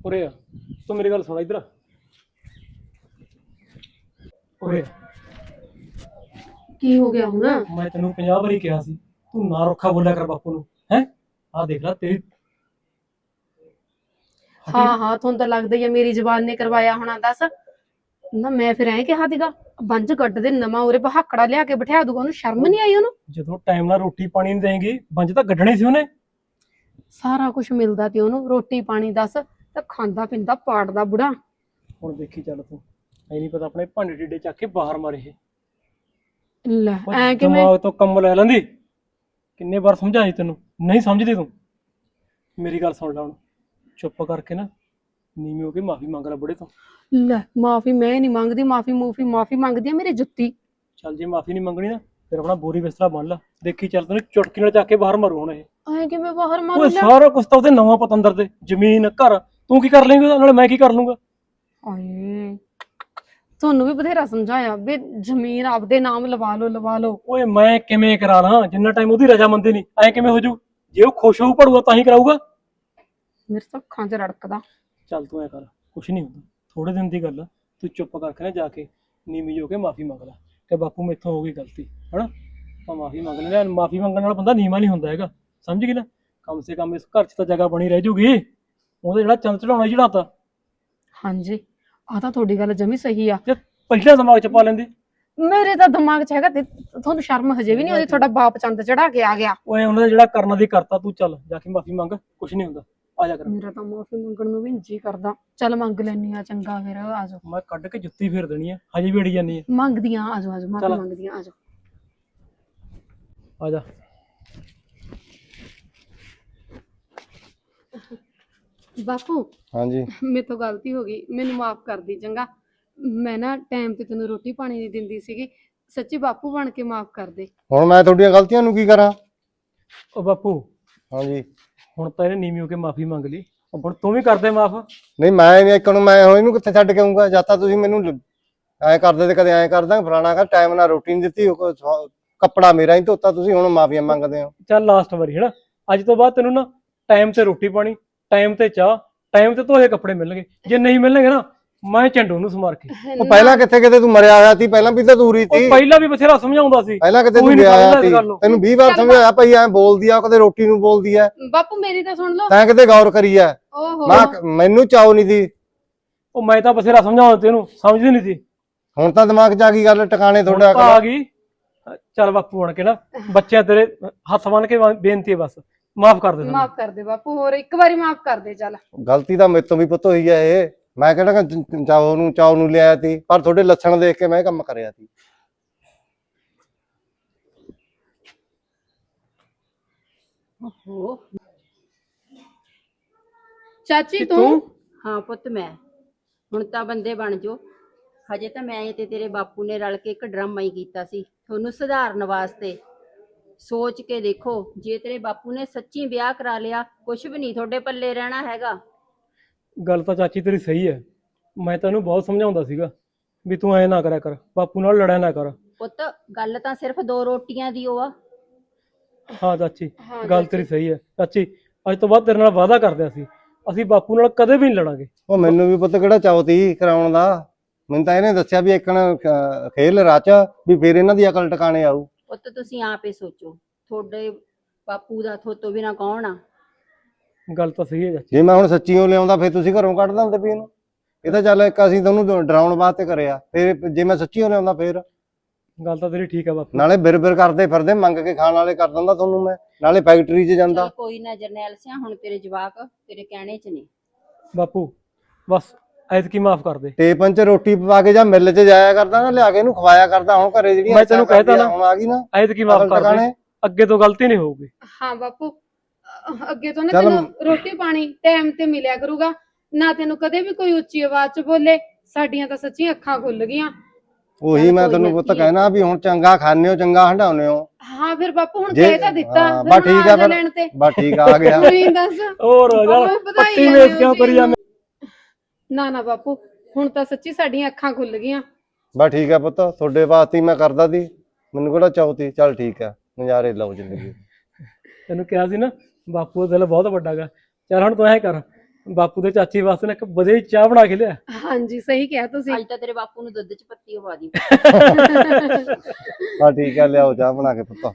ਉਰੇ ਆ। ਤੂੰ ਮੇਰੀ ਗੱਲ ਸੁਣ ਇੱਧਰ। ਉਰੇ। ਕੀ ਹੋ ਗਿਆ ਹੁਣ? ਮੈਂ ਤੈਨੂੰ 50 ਵਾਰੀ ਕਿਹਾ ਸੀ ਤੂੰ ਨਾ ਰੁੱਖਾ ਬੋਲਿਆ ਕਰ ਬਾਪੂ ਨੂੰ ਹੈ? ਆ ਦੇਖ ਲੈ ਤੇਰੀ ਹਾਂ ਹਾਂ ਤੁਹਾਨੂੰ ਤਾਂ ਲੱਗਦਾ ਹੀ ਆ ਮੇਰੀ ਜ਼ਬਾਨ ਨੇ ਕਰਵਾਇਆ ਹੋਣਾ ਦੱਸ। ਨਾ ਮੈਂ ਫਿਰ ਐਂ ਕਿਹਾ ਸੀਗਾ ਬੰਜ ਗੱਡ ਦੇ ਨਵਾਂ ਉਰੇ ਬਹਾਕੜਾ ਲਿਆ ਕੇ ਬਿਠਾ ਦੂਗਾ ਉਹਨੂੰ ਸ਼ਰਮ ਨਹੀਂ ਆਈ ਉਹਨੂੰ? ਜਦੋਂ ਟਾਈਮ ਨਾਲ ਰੋਟੀ ਪਾਣੀ ਨਹੀਂ ਦੇਂਗੀ ਬੰਜ ਤਾਂ ਗੱਡਣੇ ਸੀ ਉਹਨੇ। ਸਾਰਾ ਕੁਝ ਮਿਲਦਾ ਤੇ ਉਹਨੂੰ ਰੋਟੀ ਪਾਣੀ ਦੱਸ ਤਾਂ ਖਾਂਦਾ ਪਿੰਦਾ ਪਾੜਦਾ ਬੁੜਾ। ਹੁਣ ਦੇਖੀ ਚੱਲ ਤੂੰ ਐ ਨਹੀਂ ਪਤਾ ਆਪਣੇ ਭਾਂਡੇ ਟਿੱਡੇ ਚੱਕ ਕੇ ਬਾਹਰ ਮਾਰੇ ਇਹ। ਲੈ ਐ ਕਿਵੇਂ? ਦਿਮਾਗ ਤੋਂ ਕੰਮ ਲੈ ਲੈਂਦੀ। ਕਿੰਨੇ ਵਾਰ ਸਮਝਾਈ ਤੈਨੂੰ ਨਹੀਂ ਸਮਝਦੀ ਤੂੰ। ਮੇਰੀ ਗੱਲ ਸੁਣ ਲੈ ਹੁਣ। ਚੁੱਪ ਕਰਕੇ ਨਾ ਨੀਵੀਂ ਹੋ ਕੇ ਮਾਫੀ ਮੰਗ ਲੈ ਬੁੜੇ ਤੋਂ। ਲੈ ਮਾਫੀ ਮੈਂ ਨਹੀਂ ਮੰਗਦੀ ਮਾਫੀ ਮੂਫੀ ਮਾਫੀ ਮੰਗਦੀ ਆ ਮੇਰੀ ਜੁੱਤੀ। ਚੱਲ ਜੇ ਮਾਫੀ ਨਹੀਂ ਮੰਗਣੀ ਨਾ ਫਿਰ ਆਪਣਾ ਬੋਰੀ ਬਿਸਤਰਾ ਬੰਨ ਲਾ। ਦੇਖੀ ਚੱਲ ਤੈਨੂੰ ਚੁਟਕੀ ਨਾਲ ਚੱਕ ਕੇ ਬਾਹਰ ਮਾਰੂ ਹੁਣ ਇਹ। ਐ ਕਿਵੇਂ ਬਾਹਰ ਮਾਰੂ ਓਏ ਲੈ। ਸਾਰਾ ਕੁਝ ਤਾਂ ਉਹਦੇ ਨਵਾਂ ਪਤੰਦਰ ਤੇ ਜ਼ਮੀਨ ਘਰ। ਤੂੰ ਕੀ ਕਰ ਲੇਂਗਾ ਨਾਲੇ ਮੈਂ ਕੀ ਕਰ ਲੂੰਗਾ? ਆਏ ਤੁਹਾਨੂੰ ਵੀ ਬਥੇਰਾ ਸਮਝਾਇਆ ਵੀ ਜ਼ਮੀਨ ਆਪਦੇ ਨਾਮ ਲਵਾ ਲਓ ਲਵਾ ਲਓ। ਓਏ ਮੈਂ ਕਿਵੇਂ ਕਰਾ ਲਾਂ? ਜਿੰਨਾ ਟਾਈਮ ਉਹਦੀ ਰਜਾਮੰਦੀ ਨਹੀਂ ਐ ਕਿਵੇਂ ਹੋ ਜੂ? ਜੇ ਉਹ ਖੁਸ਼ ਹੋਊ ਪੜੂਗਾ ਤਾਂ ਹੀ ਕਰਾਊਗਾ। ਮੇਰੇ ਤਾਂ ਅੱਖਾਂ 'ਚ ਰੜਕਦਾ। ਚੱਲ ਤੂੰ ਐ ਕਰ ਕੁਛ ਨਹੀਂ ਹੁੰਦਾ ਥੋੜੇ ਦਿਨ ਦੀ ਗੱਲ ਆ, ਤੂੰ ਚੁੱਪ ਕਰਕੇ ਨਾ ਜਾ ਕੇ ਨੀਵੀਂ ਹੋ ਕੇ ਮਾਫੀ ਮੰਗ ਲੈ ਕਿ ਬਾਪੂ ਮੇਥੋਂ ਹੋ ਗਈ ਗਲਤੀ ਹਨਾ? ਤਾਂ ਮਾਫੀ ਮੰਗ ਲੈਣਾ ਮਾਫੀ ਮੰਗਣ ਨਾਲ ਬੰਦਾ ਨੀਵਾਂ ਨਹੀਂ ਹੁੰਦਾ ਹੈਗਾ ਸਮਝ ਗਈ ਨਾ? ਕਮ ਸੇ ਕਮ ਇਸ ਘਰ 'ਚ ਤਾਂ ਜਗ੍ਹਾ ਬਣੀ ਰਹਿ ਜੂਗੀ ਉਹਦਾ ਜਿਹੜਾ ਚੰਦ ਚੜਾਉਣਾ ਚੜਾਤਾ ਹਾਂਜੀ ਆ ਤਾਂ ਤੁਹਾਡੀ ਗੱਲ ਜਮੀ ਸਹੀ ਆ। ਜੇ ਪਹਿਲਾਂ ਦਿਮਾਗ 'ਚ ਪਾ ਲੈਂਦੀ। ਮੇਰੇ ਤਾਂ ਦਿਮਾਗ 'ਚ ਹੈਗਾ ਤੇ ਤੁਹਾਨੂੰ ਸ਼ਰਮ ਹਜੇ ਵੀ ਨਹੀਂ ਆਉਂਦੀ ਤੁਹਾਡਾ ਬਾਪ ਚੰਦ ਚੜਾ ਕੇ ਆ ਗਿਆ। ਓਏ ਉਹਨਾਂ ਦਾ ਜਿਹੜਾ ਕਰਨਾ ਦੀ ਕਰਤਾ ਤੂੰ ਚੱਲ ਜਾ ਕੇ ਮਾਫੀ ਮੰਗ ਕੁਛ ਨਹੀਂ ਹੁੰਦਾ। ਆ ਜਾ ਕਰ। ਮੇਰਾ ਤਾਂ ਮਾਫੀ ਮੰਗਣ ਨੂੰ ਵੀ ਜੀ ਕਰਦਾ। ਚੱਲ ਮੰਗ ਲੈਣੀ ਆ ਚੰਗਾ ਫਿਰ ਆ ਜਾਓ। ਮੈਂ ਕੱਢ ਕੇ ਜੁੱਤੀ ਫੇਰ ਦੇਣੀ ਆ। ਹਜੇ ਵੀ ਅੜੀ ਜਾਨੀ ਆ। ਮੰਗਦੀਆਂ ਆ ਜਾਓ ਆ ਜਾਓ ਮਾਫੀ ਚੱਲ। ਮੰਗਦੀਆਂ ਆ ਜਾਓ। ਆ ਜਾ। ਬਾਪੂ ਹਾਂਜੀ। ਮੇਰੇ ਤੋਂ ਗਲਤੀ ਹੋ ਗਈ। ਮੈਨੂੰ ਮਾਫ ਕਰ ਦੀ ਚੰਗਾ। ਮੈਂ ਨਾ ਟਾਈਮ ਤੇ ਤੈਨੂੰ ਰੋਟੀ ਪਾਣੀ ਨਹੀਂ ਦਿੰਦੀ ਸੀਗੀ। ਸੱਚੀ ਬਾਪੂ ਬਣ ਕੇ ਮਾਫ ਕਰ ਦੇ। ਹੁਣ ਮੈਂ ਤੁਹਾਡੀਆਂ ਗਲਤੀਆਂ ਨੂੰ ਕੀ ਕਰਾਂ? ਓ ਬਾਪੂ। ਹਾਂਜੀ। ਹੁਣ ਤਾਂ ਇਹਨੇ ਨੀਵੀਂ ਹੋ ਕੇ ਮਾਫੀ ਮੰਗ ਲਈ। ਉਹ ਹੁਣ ਤੂੰ ਵੀ ਕਰਦੇ ਮਾਫ। ਨਹੀਂ ਮੈਂ ਨਹੀਂ ਇੱਕ ਨੂੰ ਮੈਂ ਹੁਣ ਇਹਨੂੰ ਕਿੱਥੇ ਛੱਡ ਕੇ ਆਉਂਗਾ ਜਾਂ ਤਾਂ ਤੁਸੀਂ ਮੈਨੂੰ ਐ ਕਰਦੇ ਤੇ ਕਦੇ ਐ ਕਰਦਾ ਫਲਾਣਾ ਕਰ ਟਾਈਮ ਨਾਲ ਰੋਟੀ ਨਹੀਂ ਦਿੱਤੀ ਉਹ ਕੋ- ਕੱਪੜਾ ਮੇਰਾ ਹੀ ਧੋਤਾ ਤੁਸੀਂ ਹੁਣ ਮਾਫੀਆਂ ਮੰਗਦੇ ਹੋ। ਚੱਲ ਲਾਸਟ ਵਾਰੀ ਹੈਨਾ? ਅੱਜ ਤੋਂ ਬਾਅਦ ਤੈਨੂੰ ਨਾ ਟਾਈਮ ਤੇ ਰੋਟੀ ਪਾਣੀ ਟਾਈਮ ਤੇ ਚਾਹ ਟਾਈਮ ਤੇ ਧੋਏ ਕੱਪੜੇ ਮਿਲਣਗੇ। ਜੇ ਨਹੀਂ ਮਿਲਣਗੇ ਨਾ ਮੈਂ ਝੰਡੂ ਨੂੰ ਸਮਾਰ ਕੇ। ਉਹ ਪਹਿਲਾਂ ਕਿੱਥੇ ਕਿਤੇ ਤੂੰ ਮਰਿਆ ਹੋਇਆ ਸੀ? ਪਹਿਲਾਂ ਵੀ ਤਾਂ ਦੂਰੀ ਉਹ ਸੀ। ਪਹਿਲਾਂ ਵੀ ਬਥੇਰਾ ਸਮਝਾਉਂਦਾ ਸੀ। ਪਹਿਲਾਂ ਕਿਤੇ ਤੂੰ ਗਿਆ ਹੋਇਆ ਸੀ। ਤੈਨੂੰ 20 ਵਾਰ ਸਮਝਾਇਆ ਭਈ ਐ ਬੋਲਦੀ ਆ ਕਦੇ ਰੋਟੀ ਨੂੰ ਬੋਲਦੀ ਐ। ਬਾਪੂ ਮੇਰੀ ਤਾਂ ਸੁਣ ਲਓ। ਤੈਂ ਕਿਤੇ ਗੌਰ ਕਰੀ ਐ। ਓਹੋ। ਮੈਂ ਮੈਨੂੰ ਚਾਉ ਨਹੀਂ ਦੀ ਉਹ ਮੈਂ ਤਾਂ ਬਥੇਰਾ ਸਮਝਾਉਂਦਾ ਤੈਨੂੰ ਸਮਝਦੀ ਨਹੀਂ ਸੀ। ਹੁਣ ਤਾਂ ਦਿਮਾਗ 'ਚ ਆ ਗਈ ਗੱਲ ਟਿਕਾਣੇ ਤੁਹਾਡਾ ਆ ਗਈ। ਚੱਲ ਬਾਪੂ ਬਣ ਕੇ ਨਾ ਬੱਚਿਆਂ ਤੇਰੇ ਹੱਥ ਬੰਨ ਕੇ ਬੇਨਤੀ ਹੈ ਬਸ। ਮਾਫ ਕਰ ਦੇ। ਮਾਫ ਕਰ ਦੇ ਬਾਪੂ ਹੋਰ ਇੱਕ ਵਾਰੀ ਮਾਫ ਕਰ ਦੇ ਚੱਲ। ਗਲਤੀ ਤਾਂ ਮੇਰੇ ਤੋਂ ਵੀ ਪੁੱਤ ਹੋਈ ਐ ਇਹ। ਮੈਂ ਕਿਹੜਾ ਚਾਉ ਨੂੰ ਚਾਉ ਨੂੰ ਲਿਆਇਆ ਸੀ ਪਰ ਤੁਹਾਡੇ ਲੱਛਣ ਦੇਖ ਕੇ ਮੈਂ ਕੰਮ ਕਰਿਆ ਸੀ ਓਹੋ। ਚਾਚੀ ਤੂੰ? ਹਾਂ ਪੁੱਤ ਮੈਂ। ਹੁਣ ਤਾਂ ਬੰਦੇ ਬਣ ਜੋ। ਹਜੇ ਤਾਂ ਮੈਂ ਤੇ ਤੇਰੇ ਬਾਪੂ ਨੇ ਰਲ ਕੇ ਇੱਕ ਡਰਾਮਾ ਹੀ ਕੀਤਾ ਸੀ ਤੁਹਾਨੂੰ ਸੁਧਾਰਨ ਵਾਸਤੇ। ਸੋਚ ਕੇ ਦੇਖੋ ਜੇ ਤੇਰੇ ਬਾਪੂ ਨੇ ਸੱਚੀ ਵਿਆਹ ਕਰਾ ਲਿਆ ਕੁਝ ਵੀ ਨਹੀਂ ਤੁਹਾਡੇ ਪੱਲੇ ਰਹਿਣਾ ਹੈਗਾ। ਗੱਲ ਤਾਂ ਚਾਚੀ ਤੇਰੀ ਸਹੀ ਹੈ। ਮੈਂ ਤੈਨੂੰ ਬਹੁਤ ਸਮਝਾਉਂਦਾ ਸੀਗਾ ਵੀ ਤੂੰ ਐ ਨਾ ਕਰਿਆ ਕਰ ਬਾਪੂ ਨਾਲ ਲੜਿਆ ਨਾ ਕਰ। ਪੁੱਤ ਗੱਲ ਤਾਂ ਸਿਰਫ ਦੋ ਰੋਟੀਆਂ ਦੀ ਓ ਆ। ਹਾਂ ਚਾਚੀ ਹਾਂ ਗੱਲ ਤੇਰੀ ਸਹੀ ਹੈ। ਚਾਚੀ ਅੱਜ ਤੋਂ ਬਾਅਦ ਤੇਰੇ ਨਾਲ ਵਾਅਦਾ ਕਰਦੇ ਅਸੀਂ। ਅਸੀਂ ਬਾਪੂ ਨਾਲ ਕਦੇ ਵੀ ਨਹੀਂ ਲੜਾਂਗੇ। ਉਹ ਮੈਨੂੰ ਵੀ ਪੁੱਤ ਕਿਹੜਾ ਚਾਉਤੀ ਕਰਾਉਣ ਦਾ? ਮੈਨੂੰ ਤਾਂ ਇਹਨੇ ਦੱਸਿਆ ਵੀ ਇੱਕਣ ਅਹ, ਖੇਲ ਰਚ ਵੀ ਫੇਰ ਇਹਨਾਂ ਦੀ ਅਕਲ ਟਿਕਾਣੇ ਆਊ। ਪੁੱਤ ਤੁਸੀਂ ਆਪੇ ਸੋਚੋ। ਤੁਹਾਡੇ ਬਾਪੂ ਦਾ ਥੋਤੋਂ ਬਿਨਾ ਕੌਣ ਆ? ਗੱਲ ਤਾਂ ਸਹੀ ਹੈ ਚਾਚੀ। ਜੇ ਮੈਂ ਹੁਣ ਸੱਚੀਓ ਲਿਆਉਂਦਾ ਫੇਰ ਤੁਸੀਂ ਘਰੋਂ ਕੱਢ ਦਿੰਦੇ ਵੀ ਇਹਨੂੰ। ਇਹ ਤਾਂ ਚੱਲ ਇੱਕ ਅਸੀਂ ਤੁਹਾਨੂੰ ਡਰਾਉਣ ਵਾਸਤੇ ਕਰਿਆ। ਫੇਰ ਜੇ ਮੈਂ ਸੱਚੀਓ ਲਿਆਉਂਦਾ ਫੇਰ? ਗੱਲ ਤਾਂ ਤੇਰੀ ਠੀਕ ਹੈ ਬਾਪੂ। ਨਾਲੇ ਬਿਰ ਬਿਰ ਕਰਦੇ ਫਿਰਦੇ ਮੰਗ ਕੇ ਖਾਣ ਵਾਲੇ ਕਰ ਦਿੰਦਾ ਤੁਹਾਨੂੰ ਮੈਂ। ਨਾਲੇ ਫੈਕਟਰੀ 'ਚ ਜਾਂਦਾ। ਚੱਲ ਕੋਈ ਨਾ ਜਰਨੈਲ ਸਿਆ ਹੁਣ ਤੇਰੇ ਜਵਾਕ ਤੇਰੇ ਕਹਿਣੇ 'ਚ ਨੇ। ਬਾਪੂ ਬਸ ਐਤਕੀ ਮਾਫ ਕਰ ਦੇ। ਟੇਪਨ 'ਚ ਰੋਟੀ ਪਵਾ ਕੇ ਜਾਂ ਮਿੱਲ 'ਚ ਜਾਇਆ ਕਰਦਾ ਨਾ ਲਿਆ ਕੇ ਇਹਨੂੰ ਖਵਾਇਆ ਕਰਦਾ? ਹੁਣ ਘਰੇ ਜਿਹੜੀਆਂ ਮੈਂ ਤੈਨੂੰ ਕਹਿ ਤਾ ਨਾ। ਹੁਣ ਆ ਗਈ ਨਾ। ਐਤਕੀ ਮਾਫ ਅਕਲ ਕਰ ਦੇ। ਅੱਗੇ ਤੋਂ ਗਲਤੀ ਨਹੀਂ ਹੋਊਗੀ। ਹਾਂ ਬਾਪੂ ਅੱਗੇ ਤੋਂ ਨਾ ਚੱਲ ਤੈਨੂੰ ਰੋਟੀ ਪਾਣੀ ਟਾਈਮ ਤੇ ਮਿਲਿਆ ਕਰੂਗਾ। ਨਾ ਤੈਨੂੰ ਕਦੇ ਵੀ ਕੋਈ ਉੱਚੀ ਆਵਾਜ਼ 'ਚ ਬੋਲੇ ਸਾਡੀਆਂ ਤਾਂ ਸੱਚੀ ਅੱਖਾਂ ਖੁੱਲ ਗਈਆਂ। ਉਹੀ ਮੈਂ ਕੋਈ ਤੈਨੂੰ ਨਾ, ਪੁੱਤ ਹੈ। ਕਹਿਣਾ ਵੀ ਹੁਣ ਚੰਗਾ ਖਾਣੇ ਹੋ ਚੰਗਾ ਹੰਡਾਉਨੇ ਹੋ। ਹਾਂ ਫਿਰ ਬਾਪੂ ਹੁਣ ਜੇ- ਕਹਿ ਤਾਂ ਦਿੱਤਾ। ਹਾਂ, ਬਸ ਠੀਕ ਆ ਫਿਰ। ਲੈਣ ਤੇ। ਬਸ ਠੀਕ ਆ, ਆ ਗਿਆ। ਤੁਸੀਂ ਦੱਸ। ਹੋਰ ਯਾਰ ਵਧਾਈ ਜਾਂਦੇ ਮੇਸ ਹੋ ਕਿਉਂ ਕਰੀ ਜੀ। ਜਾਂਦੇ? ਨਾ ਨਾ ਬਾਪੂ ਹੁਣ ਤਾਂ ਸੱਚੀ ਸਾਡੀਆਂ ਅੱਖਾਂ ਖੁੱਲ ਗਈਆਂ। ਬਸ ਠੀਕ ਆ ਪੁੱਤ ਤੁਹਾਡੇ ਵਾਸਤੇ ਹੀ ਮੈਂ ਕਰਦਾ ਸੀ। ਮੈਨੂੰ ਕਿਹੜਾ ਚਾਉਤੀ ਚੱਲ ਠੀਕ ਆ ਨਜ਼ਾਰੇ ਲਓ ਜ਼ਿੰਦਗੀ। ਤੈਨੂੰ ਕਿਹਾ ਸੀ ਨਾ ਬਾਪੂ ਦਾ ਦਿਲ ਬਹੁਤ ਵੱਡਾ ਗਾ। ਚੱਲ ਹੁਣ ਤੂੰ ਐ ਕਰ ਬਾਪੂ ਦੇ ਚਾਚੀ ਵਾਸਤੇ ਨਾ ਇੱਕ ਵਧੀਆ ਜਿਹੀ ਚਾਹ ਬਣਾ ਕੇ ਲਿਆ। ਹਾਂਜੀ ਸਹੀ ਕਿਹਾ ਤੁਸੀਂ। ਅੱਜ ਤਾਂ ਤੇਰੇ ਬਾਪੂ ਨੂੰ ਦੁੱਧ 'ਚ ਪੱਤੀ ਪਵਾ ਦੀ। ਬਸ ਠੀਕ ਆ ਲਿਆਓ ਚਾਹ ਬਣਾ ਕੇ ਪੁੱਤ।